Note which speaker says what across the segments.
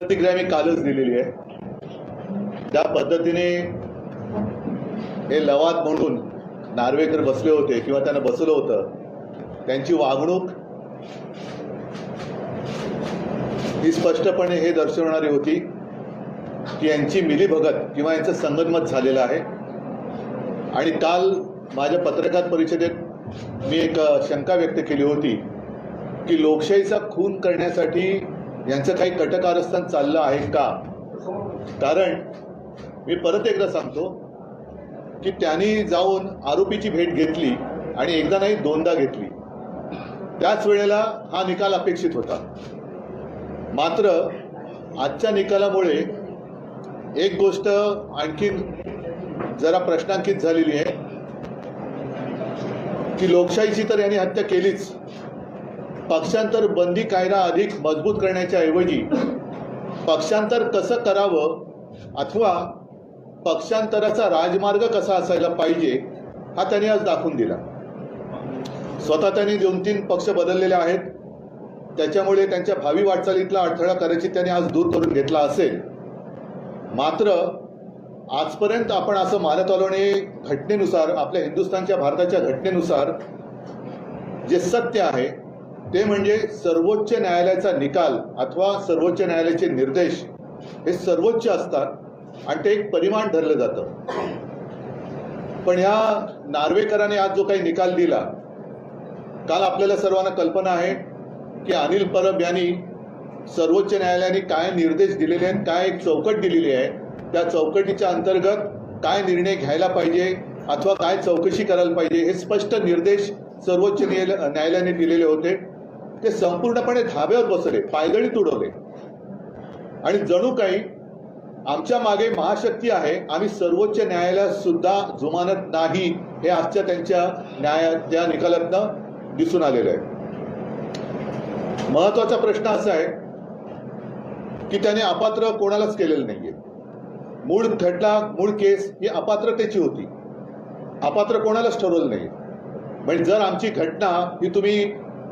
Speaker 1: प्रतिक्रिया मी कालच दिलेली आहे. त्या पद्धतीने हे लवाद म्हणून नार्वेकर बसले होते किंवा त्यांना बसवलं होतं. त्यांची वागणूक ही स्पष्टपणे हे दर्शवणारी होती की यांची मिलीभगत किंवा यांचं संगनमत झालेलं आहे. आणि काल माझ्या पत्रकार परिषदेत मी एक शंका व्यक्त केली होती की लोकशाहीचा खून करण्यासाठी यांचं काही कटकारस्थान चाललं आहे का? कारण मी परत एकदा सांगतो की त्यांनी जाऊन आरोपीची भेट घेतली आणि एकदा नाही दोनदा घेतली. त्याच वेळेला हा निकाल अपेक्षित होता. मात्र आजच्या निकालामुळे एक गोष्ट आणखीन जरा प्रश्नांकित झालेली आहे की लोकशाहीची तर यांनी हत्या केलीच. पक्षांतर बंदी कायदा अधिक मजबूत करण्याच्या ऐवजी पक्षांतर कसं करावं अथवा पक्षांतराचा राजमार्ग कसा असायला पाहिजे हा त्यांनी आज दाखवून दिला. स्वतः त्यांनी दोन तीन पक्ष बदललेले आहेत. त्याच्यामुळे त्यांच्या भावी वाटचालीतला अडथळा करायची त्यांनी आज दूर करून घेतला असेल. मात्र आजपर्यंत आपण असं मानत आलो आणि घटनेनुसार आपल्या हिंदुस्थानच्या भारताच्या घटनेनुसार जे सत्य आहे ते म्हणजे सर्वोच्च न्यायालयाचा निकाल अथवा सर्वोच्च न्यायालयाचे निर्देश हे सर्वोच्च असतात आणि ते एक परिमाण धरलं जातं. पण ह्या नार्वेकरांनी आज जो काही निकाल दिला काल आपल्याला सर्वांना कल्पना आहे की अनिल परब यांनी सर्वोच्च न्यायालयाने काय निर्देश दिलेले आहेत काय एक चौकट दिलेली आहे त्या चौकटीच्या अंतर्गत काय निर्णय घ्यायला पाहिजे अथवा काय चौकशी करायला पाहिजे हे स्पष्ट निर्देश सर्वोच्च न्यायालय न्यायालयाने दिलेले होते. ते संपूर्णपणे धाब्यावर बसले पायदळी तुडवले. आणि जणू काही आमच्या मागे महाशक्ती आहे आम्ही सर्वोच्च न्यायालयात सुद्धा जुमानत नाही हे आजच्या त्यांच्या न्यायाच्या निकालातनं दिसून आलेलं आहे. महत्त्वाचा प्रश्न असा आहे की त्याने अपात्र कोणालाच केलेलं नाहीये. मूळ खटला मूळ केस ही अपात्रतेची होती. अपात्र कोणालाच ठरवलं नाही म्हणजे जर आमची घटना ही तुम्ही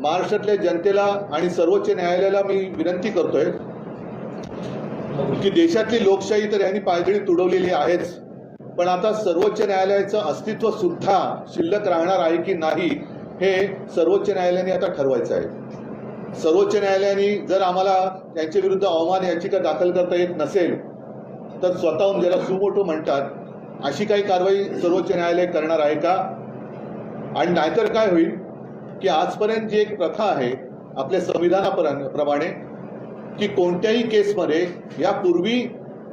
Speaker 1: महाराष्ट्रातल्या जनतेला आणि सर्वोच्च न्यायालयाला मी विनंती करतोय की देशातली लोकशाही तर यांनी पायदळी तुडवलेली आहेच. पण आता सर्वोच्च न्यायालयाचं अस्तित्व सुद्धा शिल्लक राहणार आहे की नाही हे सर्वोच्च न्यायालयाने आता ठरवायचं आहे. सर्वोच्च न्यायालयाने जर आम्हाला त्यांच्या विरुद्ध अवमान याचिका दाखल करता येत नसेल तर स्वतःहून ज्याला सुमोटो म्हणतात अशी काही कारवाई सर्वोच्च न्यायालय करणार आहे का? आणि नाहीतर काय होईल? की आजपर्यंत जी एक प्रथा आहे आपल्या संविधानाप्रमाणे की कोणत्याही केसमध्ये यापूर्वी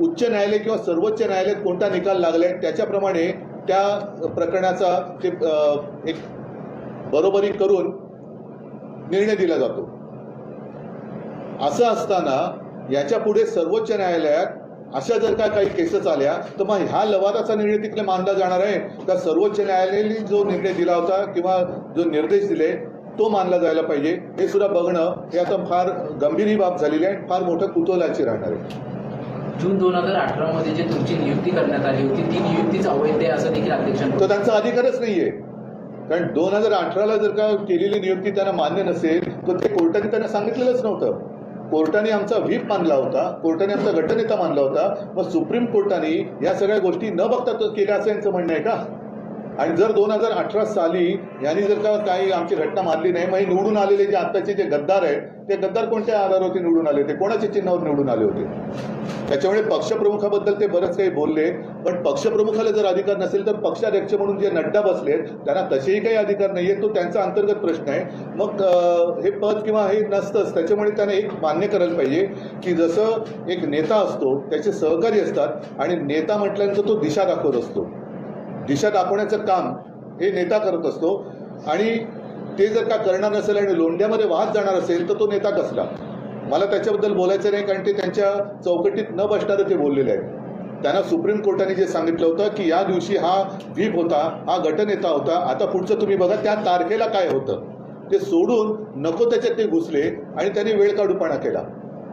Speaker 1: उच्च न्यायालय किंवा सर्वोच्च न्यायालयात कोणता निकाल लागलाय त्याच्याप्रमाणे त्या प्रकरणाचा ते एक बरोबरी करून निर्णय दिला जातो. असं असताना याच्यापुढे सर्वोच्च न्यायालयात अशा जर का काही केसेस आल्या तर मग ह्या लवादाचा निर्णय तिकडे मानला जाणार आहे का? सर्वोच्च न्यायालयाने जो निर्णय दिला होता किंवा जो निर्देश दिले तो मानला जायला पाहिजे. हे सुद्धा बघणं हे आता फार गंभीर ही बाब झालेली आहे फार मोठं कुतूहलाची राहणार आहे.
Speaker 2: जून दोन हजार अठरा मध्ये जे तुमची नियुक्ती करण्यात आली होती ती नियुक्तीच अवैध आहे असं देखील अध्यक्षांनी
Speaker 1: तो त्यांचा अधिकारच नाहीये. कारण दोन हजार अठराला जर का केलेली नियुक्ती त्यांना मान्य नसेल तर ते कोर्टाने त्यांना सांगितलेलंच नव्हतं. कोर्टाने आमचा व्हीप मानला होता कोर्टाने आमचा गटनेता मानला होता मग सुप्रीम कोर्टाने या सगळ्या गोष्टी न बघता तो केल्या असं यांचं म्हणणं आहे का? आणि जर दोन हजार अठरा साली यांनी जर का काही आमची घटना मानली नाही मग निवडून आलेले जे आत्ताचे जे गद्दार आहेत ते गद्दार कोणत्या आधारावरती निवडून आले होते? कोणाच्या चिन्हावर निवडून आले होते? त्याच्यामुळे पक्षप्रमुखाबद्दल ते बरंच काही बोलले पण पक्षप्रमुखाला जर अधिकार नसेल तर पक्षाध्यक्ष म्हणून जे नड्डा बसलेत त्यांना तसेही काही अधिकार नाही आहेत तो त्यांचा अंतर्गत प्रश्न आहे. मग हे पद किंवा हे नसतंच त्याच्यामुळे त्याने एक मान्य करायला पाहिजे की जसं एक नेता असतो त्याचे सहकारी असतात आणि नेता म्हटल्यानंतर तो दिशा दाखवत असतो. दिशा दाखवण्याचं काम हे नेता करत असतो. आणि ते जर का करणार नसेल आणि लोंढ्यामध्ये वाहत जाणार असेल तर तो नेता कसला? मला त्याच्याबद्दल बोलायचं नाही कारण ते त्यांच्या चौकटीत न बसणारं ते बोललेले आहेत. त्यांना सुप्रीम कोर्टाने जे सांगितलं होतं की या दिवशी हा व्हीप होता हा गटनेता होता आता पुढचं तुम्ही बघा त्या तारखेला काय होतं? ते सोडून नको त्याच्यात ते घुसले आणि त्यांनी वेळ काढूपणा केला.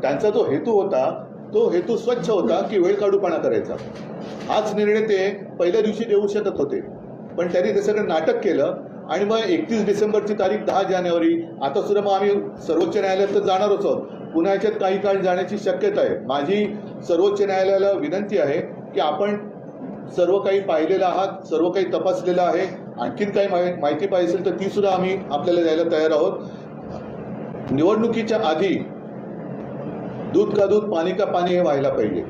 Speaker 1: त्यांचा जो हेतू होता तो हेतू स्वच्छ होता की वेळ काढूपणा करायचा. हाच निर्णय ते पहिल्या दिवशी देऊ शकत होते. पण त्यांनी ते सगळं नाटक केलं आणि मग एकतीस डिसेंबरची तारीख दहा जानेवारी. आता सुद्धा मग आम्ही सर्वोच्च न्यायालयात तर जाणारच आहोत पुन्हा याच्यात काही काळ जाण्याची शक्यता आहे. माझी सर्वोच्च न्यायालयाला विनंती आहे की आपण सर्व काही पाहिलेलं आहात सर्व काही तपासलेलं आहे. आणखीन काही माहि- माहिती पाहिजे असेल तर ती सुद्धा आम्ही आपल्याला द्यायला तयार आहोत. निवडणुकीच्या आधी दूध का दूध पाणी का पाणी हे व्हायला पाहिजे.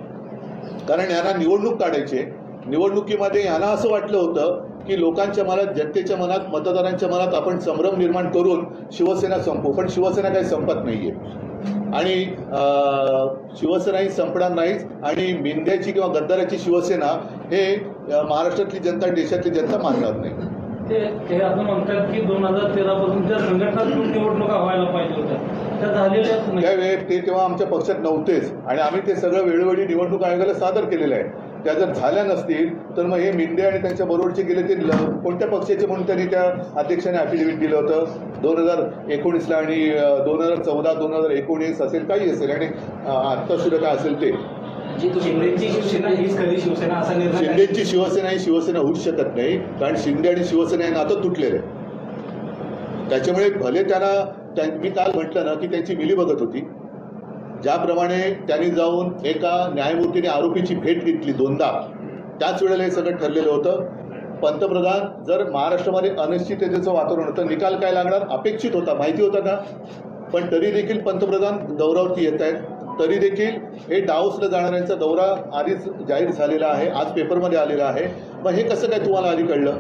Speaker 1: कारण यांना निवडणूक काढायची निवडणुकीमध्ये यांना असं वाटलं होतं की लोकांच्या मनात जनतेच्या मनात मतदारांच्या मनात आपण संभ्रम निर्माण करून शिवसेना संपू. पण शिवसेना काही संपत नाहीये. आणि शिवसेनाही शिवसेना ही संपणार नाहीच. आणि मेंढ्याची किंवा गद्दाराची शिवसेना हे महाराष्ट्रातली जनता देशातली जनता मानणार नाही.
Speaker 3: ते ते असं म्हणतात की दोन हजार तेरा त्या संघटनात्मक निवडणुका व्हायला पाहिजे होत्या. त्या झालेल्याच नाही.
Speaker 1: त्यावेळी ते तेव्हा आमच्या पक्षात नव्हतेच. आणि आम्ही ते सगळं वेळोवेळी निवडणूक आयोगाला सादर केलेलं आहे. त्या जर झाल्या नसतील तर मग हे मिंदे आणि त्यांच्या बरोबरचे गेले ते कोणत्या पक्षाचे म्हणून त्यांनी त्या अध्यक्षाने अफिडेव्हिट दिलं होतं? दोन हजार एकोणीसला आणि दोन हजार चौदा दोन हजार एकोणीस असेल काही असेल. आणि अं, आत्ता सुद्धा काय असेल ते.
Speaker 4: शिंदेची शिवसेना हीच शिवसेना असा
Speaker 1: शिंदेची शिवसेना ही शिवसेना होऊच शकत नाही. कारण शिंदे आणि शिवसेना हे नातं तुटलेलं आहे. त्याच्यामुळे भले त्यांना त्या- मी काल म्हटलं ना की त्यांची मिली बघत होती. ज्याप्रमाणे त्यांनी जाऊन एका न्यायमूर्तीने आरोपीची भेट घेतली दोनदा. त्याच वेळेला हे सगळं ठरलेलं होतं. पंतप्रधान जर महाराष्ट्रामध्ये अनिश्चिततेचं वातावरण होतं निकाल काय लागणार? अपेक्षित होता. माहिती होता का? पण तरी देखील पंतप्रधान दौऱ्यावरती येत आहेत. तरी देखील हे डाऊसला जाणाऱ्यांचा दौरा आधीच जाहीर झालेला आहे. आज पेपरमध्ये आलेला आहे. मग हे कसं काय तुम्हाला आधी कळलं?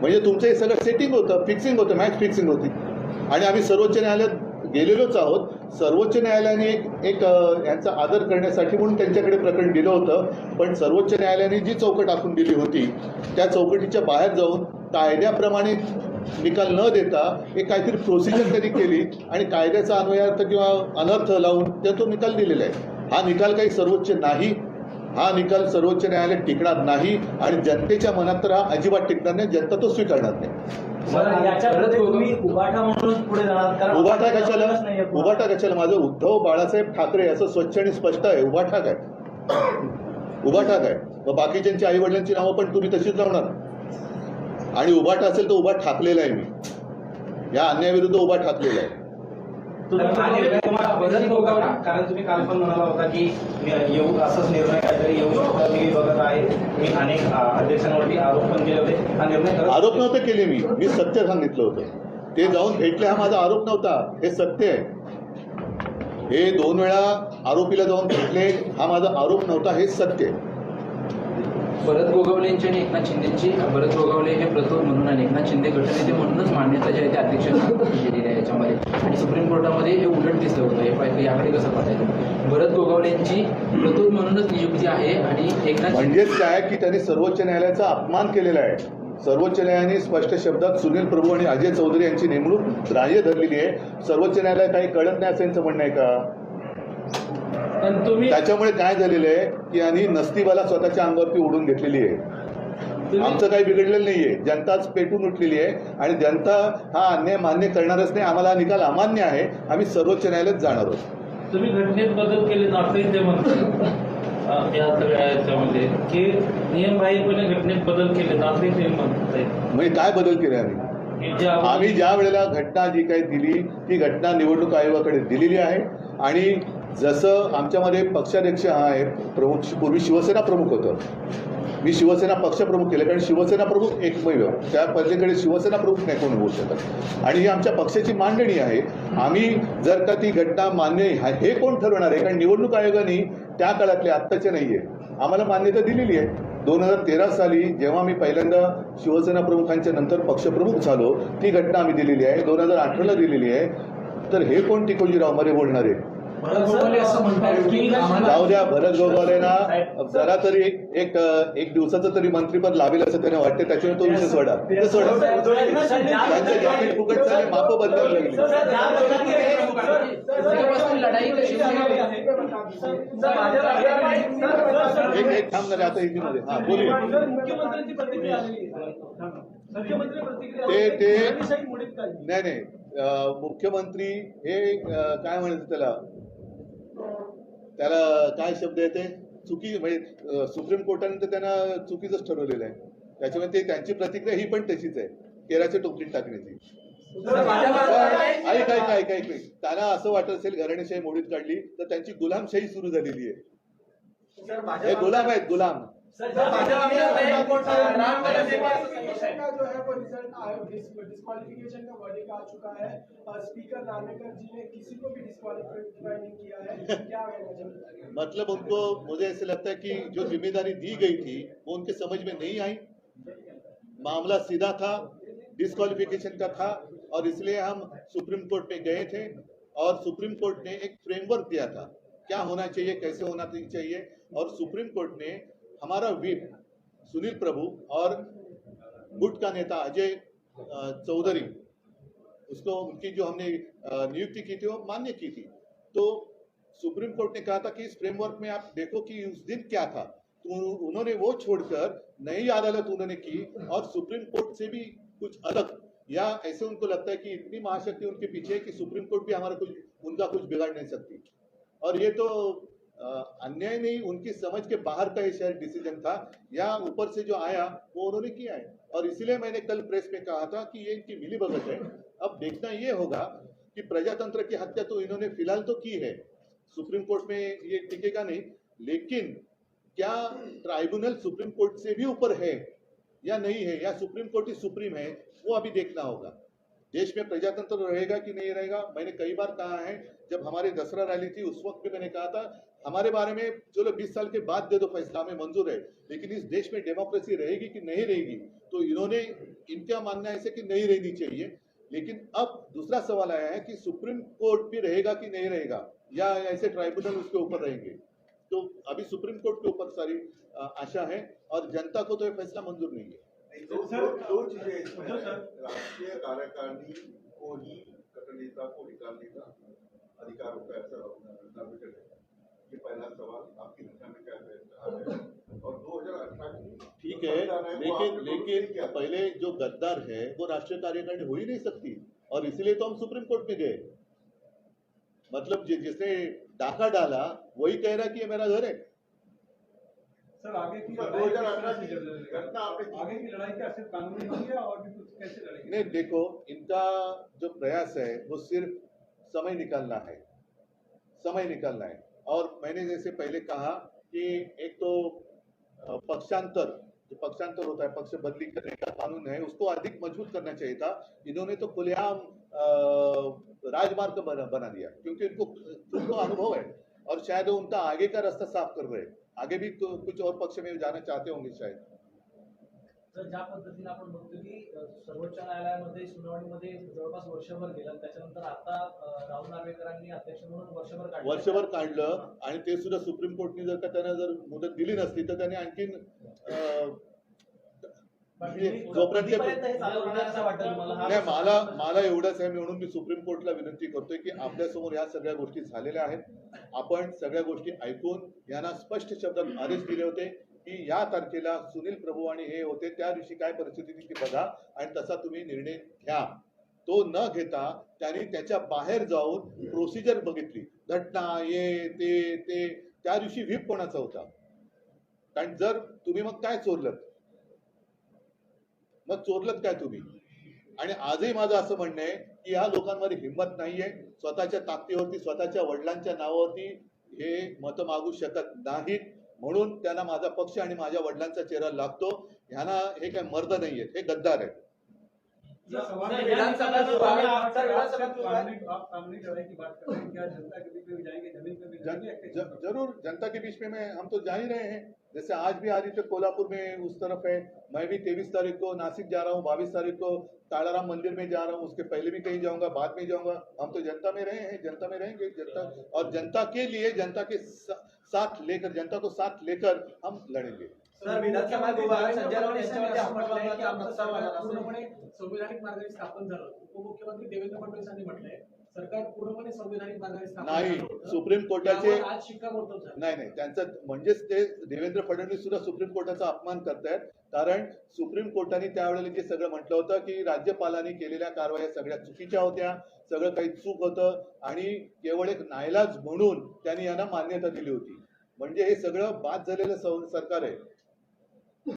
Speaker 1: म्हणजे तुमचं हे सगळं सेटिंग होतं फिक्सिंग होतं मॅच फिक्सिंग होती. आणि आम्ही सर्वोच्च न्यायालयात गेलेलोच आहोत. सर्वोच्च न्यायालयाने एक यांचा आदर करण्यासाठी म्हणून त्यांच्याकडे प्रकरण दिलं होतं. पण सर्वोच्च न्यायालयाने जी चौकट आखून दिली होती त्या चौकटीच्या बाहेर जाऊन कायद्याप्रमाणे निकाल न देता एक काहीतरी प्रोसिजर त्यांनी केली आणि कायद्याचा अन्वयार्थ किंवा अनर्थ लावून त्या तो निकाल दिलेला आहे. हा निकाल काही सर्वोच्च नाही हा निकाल सर्वोच्च न्यायालयात टिकणार नाही आणि जनतेच्या मनात तर हा अजिबात टिकणार नाही जनता तो स्वीकारणार नाही.
Speaker 4: उभाटा म्हणून पुढे जाणार कारण
Speaker 1: उभाटा कशाला. उभाटा कशाला? माझं उद्धव बाळासाहेब ठाकरे असं स्वच्छ आणि स्पष्ट आहे. उभाटा काय? उभाटा काय? मग बाकीच्यांची आई वडिलांची नावं पण तुम्ही तशीच लावणार. आणि उभाटा असेल तर उभा ठाकलेला आहे मी. या अन्यायाविरुद्ध उभा ठाकलेला आहे
Speaker 4: तुम्ही हा निर्णय तुम्हाला बदल होता का? कारण तुम्ही काल पण म्हणाला होता की येऊ असाच निर्णय काहीतरी येऊ शकतो. मी बघत आहे. मी अनेक अध्यक्षांवरती आरोप पण केले होते. हा निर्णय
Speaker 1: आरोप नव्हते केले मी. मी सत्य सांगितलं होतं. ते जाऊन भेटले हा माझा आरोप नव्हता. हे सत्य आहे. हे दोन वेळा आरोपीला जाऊन भेटले हा माझा आरोप नव्हता. हे सत्य आहे.
Speaker 2: भरत गोगावलेंची आणि एकनाथ शिंदेची. भरत गोगावले हे प्रथम म्हणून आणि एकनाथ शिंदे गटनेते म्हणूनच मान्यता जी आहे ते अध्यक्षांना दिलेली आहे याच्यामध्ये आणि सुप्रीम दिसलं होतं. हे पाहिजे याकडे कसं पाहताय भरत गोगावलेंची प्रथम म्हणूनच नियुक्ती आहे आणि एकनाथ
Speaker 1: म्हणजेच काय की त्यांनी सर्वोच्च न्यायालयाचा अपमान केलेला आहे? सर्वोच्च न्यायालयाने स्पष्ट शब्दात सुनील प्रभू आणि अजय चौधरी यांची नेमणूक ग्राह्य धरलेली आहे. सर्वोच्च न्यायालय काही कळत नाही असं यांचं म्हणणं आहे का?
Speaker 3: पण तुम्ही
Speaker 1: त्याच्यामुळे काय झालेलं आहे की यांनी नसतीबाला स्वतःच्या अंगावरती ओढून घेतलेली आहे. आमचं काही बिघडलेलं नाहीये. जनताच पेटून उठलेली आहे आणि जनता हा अन्याय मान्य करणारच नाही. आम्हाला हा निकाल अमान्य आहे. आम्ही सर्वोच्च न्यायालयात जाणार आहोत.
Speaker 3: तुम्ही घटनेत बदल केले असंही ते म्हणतात. अं, या सगळ्या याच्यामध्ये की नियमबाह्यपणे घटनेत बदल केले असंही ते म्हणतात.
Speaker 1: म्हणजे काय बदल केले आम्ही? आम्ही ज्या वेळेला घटना जी काही दिली ती घटना निवडणूक आयोगाकडे दिलेली आहे. आणि जसं आमच्यामध्ये पक्षाध्यक्ष हा आहे प्रमुख पूर्वी शिवसेना प्रमुख होतं. मी शिवसेना पक्षप्रमुख केले कारण शिवसेना प्रमुख एकमेव त्या पलीकडे शिवसेना प्रमुख नाही कोण होऊ शकत. आणि ही आमच्या पक्षाची मांडणी आहे. आम्ही जर का ती घटना मान्य आहे हे कोण ठरवणार आहे? कारण निवडणूक आयोगाने त्या काळातले आत्ताचे नाही आहे आम्हाला मान्यता दिलेली आहे. दोन हजार तेरा साली जेव्हा मी पहिल्यांदा शिवसेना प्रमुखांच्या नंतर पक्षप्रमुख झालो ती घटना आम्ही दिलेली आहे. दोन हजार अठराला दिलेली आहे. तर हे कोण टिकोजीराव मरे बोलणार? आहे
Speaker 2: भरत गोगावले असं म्हणतात. की आम्हाला
Speaker 1: जाऊ द्या भरत गोगावलेना जरा तरी एक एक दिवसाचं तरी मंत्रीपद लाभेल असं त्यांना वाटते त्याच्यावर तो विषय सोडा. ते सोडा त्यांचे जमीन फुकट झाले माप बदलायला लागली.
Speaker 2: तेव्हापासून लढाई कशी
Speaker 1: एक एक थांब ना रे, आता हिंदीमध्ये हा बोलूया.
Speaker 5: मुख्यमंत्र्यांची प्रतिक्रिया आलेली आहे मुख्यमंत्री प्रतिक्रिया
Speaker 1: ते ते. नाही नाही. अं, मुख्यमंत्री हे अं, काय म्हणायचं त्याला? त्याला काय शब्द येते चुकी म्हणजे सुप्रीम कोर्टाने तर त्यांना चुकीचंच ठरवलेलं आहे. त्याच्यामुळे ते त्यांची प्रतिक्रिया ही पण तशीच आहे. केराच्या टोपलीत टाकण्याची ऐक ऐक ऐक ऐक. त्यांना असं वाटत असेल घराणेशाही मोडीत काढली तर त्यांची गुलामशाही सुरू झालेली आहे. हे गुलाम आहेत गुलाम. मतलब उनको, मुझे ऐसे लगता है कि जो ज़िम्मेदारी दी गई थी, वो उनके समझ में नहीं आई। मामला सीधा था डिस्कालिफिकेशन का था, और इसलिए हम सुप्रीम कोर्ट में गए थे, और सुप्रीम कोर्ट ने एक फ्रेमवर्क दिया था। क्या होना चाहिए, कैसे होना चाहिए, और सुप्रीम कोर्ट ने हमारा विप सुनील प्रभु और गुट का नेता अजय चौधरी, उसको उनकी जो हमने नियुक्ति की थी, वो मान्य की थी। तो सुप्रीम कोर्ट ने कहा था कि इस फ्रेमवर्क में आप देखो कि उस दिन क्या था। तो उन्होंने वो छोड़कर नई अदालत उन्होंने की और सुप्रीम कोर्ट से भी कुछ अलग, या ऐसे उनको लगता है कि इतनी महाशक्ति उनके पीछे है कि सुप्रीम कोर्ट भी हमारा कुछ, उनका कुछ बिगाड़ नहीं सकती। और ये तो अन्याय नहीं, उनकी समझ के बाहर का ये शायद डिसीज़न था। या ऊपर से जो आया, वो उन्होंने किया है। और इसलिए मैंने कल प्रेस में कहा था कि ये इनकी मिली भगत है। अब देखना ये होगा कि प्रजातंत्र की हत्या तो इन्होंने फ़िलहाल तो की है। सुप्रीम कोर्ट में ये टिकेगा नहीं। लेकिन क्या ट्राइब्यूनल सुप्रीम कोर्ट से भी ऊपर है या नहीं है, या सुप्रीम कोर्ट ही सुप्रीम है, वो अभी देखना होगा। देश में प्रजातंत्र रहेगा कि नहीं रहेगा? मैंने कई बार कहा है, जब हमारी दसरा रैली थी, उस वक्त भी मैंने कहा था, हमारे बारे में चलो बीस साल के बाद दे दो फैसला, हमें मंजूर है, लेकिन इस देश में डेमोक्रेसी रहेगी कि नहीं रहेगी? तो इन्होंने, इनका मानना है ऐसे कि नहीं रहनी चाहिए। लेकिन अब दूसरा सवाल आया है कि सुप्रीम कोर्ट भी रहेगा कि नहीं रहेगा? या ऐसे ट्राइब्यूनल उसके ऊपर रहेंगे? तो अभी सुप्रीम कोर्ट के ऊपर सारी आशा है, और जनता को तो ये फैसला मंजूर नहीं है।
Speaker 6: दो दो दो चीज़ें इसमें राष्ट्रीय कार्यकारिणी को ही कटनेता को निकालने का अधिकार होता है ऐसा है। ये पहला सवाल आपकी दिशा में क्या है? और दो हज़ार अठारह की
Speaker 1: ठीक है लेकिन लेकिन पहले जो गद्दार है वो राष्ट्रीय कार्यकारिणी हो ही नहीं सकती। और इसलिए तो हम सुप्रीम कोर्ट में गए। मतलब जिसने डाका डाला वही कह रहा कि ये मेरा घर है।
Speaker 7: सर आगे की
Speaker 6: दो हज़ार अठारह की
Speaker 7: आगे की लड़ाई क्या सिर्फ़ कानूनी होगी और भी कुछ कैसे लड़ेंगे?
Speaker 1: नहीं देखो इनका जो प्रयास है वो सिर्फ़ समय निकालना है। समय निकालना है। और मैंने जैसे पहले कहा कि एक तो पक्षांतर जो पक्षांतर होता है पक्ष बदली करने का कानून है उसको अधिक मज़बूत करना चाहिए था। इन्होंने तो खुलेआम राजमार्ग बना, बना दिया क्योंकि इनको खुद को अनुभव है। और शायद वो उनका आगे का रास्ता साफ़ कर रहे। हैं आगे भी तो कुछ और पक्ष में जाना चाहते होंगे शायद।
Speaker 8: तर ज्या पद्धतीने आपण बघतो की सर्वोच्च न्यायालयामध्ये सुनावणीमध्ये जवळपास वर्षभर गेलं त्याच्यानंतर आता राहुल नार्वेकरांनी अध्यक्ष म्हणून वर्षभर काढलं.
Speaker 1: वर्षभर काढलं आणि ते सुद्धा सुप्रीम कोर्टने जर का त्यांना जर मुदत दिली नसती तर त्याने आणखीन अं,
Speaker 8: पण
Speaker 1: म्हणजे
Speaker 8: तुम्ही
Speaker 1: जोपर्यंत
Speaker 8: हा
Speaker 1: नाही मला मला एवढंच आहे म्हणून मी सुप्रीम कोर्टला विनंती करतोय की आपल्यासमोर या सगळ्या गोष्टी झालेल्या आहेत. आपण सगळ्या गोष्टी ऐकून यांना स्पष्ट शब्दात आदेश दिले होते की या तारखेला सुनील प्रभू आणि हे होते त्या दिवशी काय परिस्थिती ती बघा आणि तसा तुम्ही निर्णय घ्या. तो न घेता त्यांनी त्याच्या बाहेर जाऊन प्रोसिजर बघितली. घटना ये ते ते. त्या दिवशी व्हीप कोणाचा होता? कारण जर तुम्ही मग काय चोरलत? मग चोरलत काय तुम्ही? आणि आजही माझं असं म्हणणं आहे की ह्या लोकांमध्ये हिंमत नाहीये. स्वतःच्या ताकदीवरती स्वतःच्या वडिलांच्या नावावरती हे मतं मागू शकत नाहीत. म्हणून त्यांना माझा पक्ष आणि माझ्या वडिलांचा चेहरा लागतो. ह्यांना हे काय मर्द नाही आहेत हे गद्दार आहेत.
Speaker 7: ये है
Speaker 3: है,
Speaker 8: है-
Speaker 7: हैं
Speaker 1: ज, जरूर जनता के बीच में मैं हम तो जा ही रहे हैं. जैसे आज भी आदित्य कोल्हापुर में उस तरफ़ है। मैं भी तेईस तारीख को नासिक जा रहा हूँ, बाईस तारीख को तालाराम मंदिर में जा रहा हूँ। उसके पहले भी कहीं जाऊँगा, बाद में जाऊँगा। हम तो जनता में रहे हैं, जनता में रहेंगे, जनता और जनता के लिए, जनता के साथ लेकर, जनता को साथ लेकर हम लड़ेंगे।
Speaker 8: सर विधानसभा विभाग संजय राऊत यांच्यावरती म्हटलंय
Speaker 5: पूर्णपणे संविधानिक मार्गाने स्थापन झालं. उपमुख्यमंत्री देवेंद्र फडणवीसांनी म्हटलंय सरकार पूर्णपणे संविधानिक मार्गाने स्थापन
Speaker 1: नाही. सुप्रीम कोर्टाचे
Speaker 5: त्यावर आज शिक्कामोर्तब झालं.
Speaker 1: नाही नाही त्यांचं म्हणजेच ते देवेंद्र फडणवीस सुद्धा सुप्रीम कोर्टाचा अपमान करतायत. कारण सुप्रीम कोर्टाने त्यावेळेला जे सगळं म्हटलं होतं की राज्यपालांनी केलेल्या कारवाया सगळ्या चुकीच्या होत्या सगळं काही चूक होतं आणि केवळ एक नायलाज म्हणून त्यांनी यांना मान्यता दिली होती. म्हणजे हे सगळं बाद झालेलं सरकार आहे.